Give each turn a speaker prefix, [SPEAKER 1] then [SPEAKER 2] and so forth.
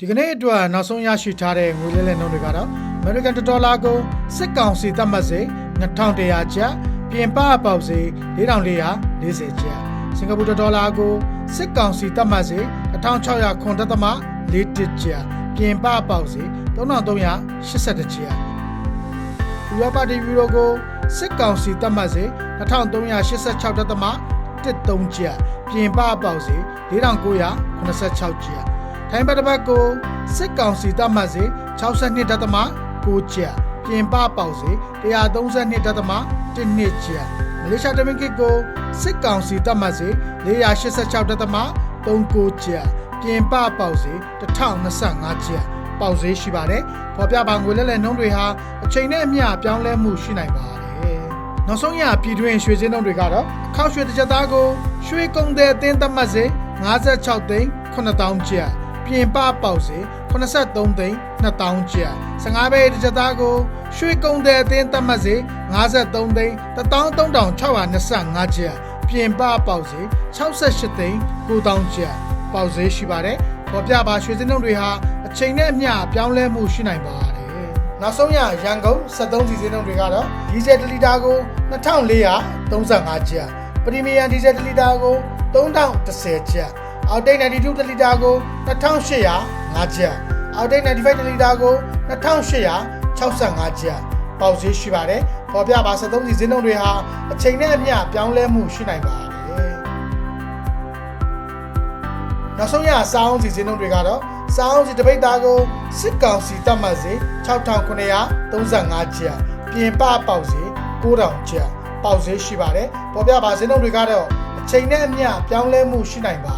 [SPEAKER 1] ဒီကနေ့အတွက်နောက်ဆုံးရရှိထားတဲ့ငွေလဲလှယ်နှုန်းတွေကတော့ American ဒေါ်လာကိုစစ်ကောင်စီသတ်မှတ်စေ2100ကျပ်ပြင်ပပေါက်စေ4440ကျပ်စင်ကာပူဒေါ်လာကိုစစ်ကောင်စီသတ်မှတ်စေ1600ခွန်တက်သမ41ကျပ်ပြင်ပပေါက်စေ3382ကျပ်ဥရောပတီယူရိုကိုစစ်ကောင်စီသတ်မှတ်စေ2386တက်သမ13ကျပ်ပြင်ပပေါက်စေ4986ကျပ် ထိုင်းဘတ်တစ်ပတ်ကိုစစ်ကောင်စီတပ်မှတ်စေ62ဒသမ6ကျပ်ပြင်ပပေါက်စေ132ဒသမ1နှစ်ကျပ်မလေးရှားတမင်ကစ်ကိုစစ်ကောင်စီတပ်မှတ်စေ486ဒသမ39ကျပ်ပြင်ပပေါက်စေ1025ကျပ်ပေါက်စေရှိပါတယ်ပေါ်ပြပါငွေလဲလဲနှုန်းတွေဟာအချိန်နဲ့အမျှပြောင်းလဲမှုရှိနိုင်ပါတယ်နောက်ဆုံးရပြည်တွင်းရွှေစင်းနှုန်းတွေကတော့အခောက်ရွှေတစ်ချက်သားကိုရွှေကုံတဲ့အသင်းသတ်မှတ်စေ56သိန်း9000ကျပ် ပြင်ပပေါက်စေ83သိန်း2000ကျပ်15ပဲတစ်ချက်သားကိုရွှေကုံတဲ့အသင်းသတ်မှတ်စေ53သိန်း13625ကျပ်ပြင်ပပေါက်စေ68သိန်း9000ကျပ်ပေါက်စေရှိပါတယ်ပေါ်ပြပါရွှေစင်းနှုန်းတွေဟာအချိန်နဲ့အမျှပြောင်းလဲမှုရှိနိုင်ပါတယ်နောက်ဆုံးရရန်ကုန်73စီစင်းနှုန်းတွေကတော့ဒီဇယ်1လီတာကို2435ကျပ်ပရီမီယံဒီဇယ်1လီတာကို3010ကျပ် အောက်တိတ်92တလီတာကို2805ကျပ်အောက်တိတ်95တလီတာကို2865ကျပ်ပေါက်ဈေးရှိပါတယ်ပေါ်ပြပါ73စီဈေးနှုန်းတွေဟာအချိန်နဲ့အမျှပြောင်းလဲမှုရှိနိုင်ပါတယ်နောက်ဆုံးရစောင်းစီဈေးနှုန်းတွေကတော့စောင်းစီတပိတ်သားကိုစစ်ကောင်စီတတ်မှတ်စေ6935ကျပ်ပြင်ပပေါက်ဈေး9000ကျပ်ပေါက်ဈေးရှိပါတယ်ပေါ်ပြပါဈေးနှုန်းတွေကတော့အချိန်နဲ့အမျှပြောင်းလဲမှုရှိနိုင်ပါတယ်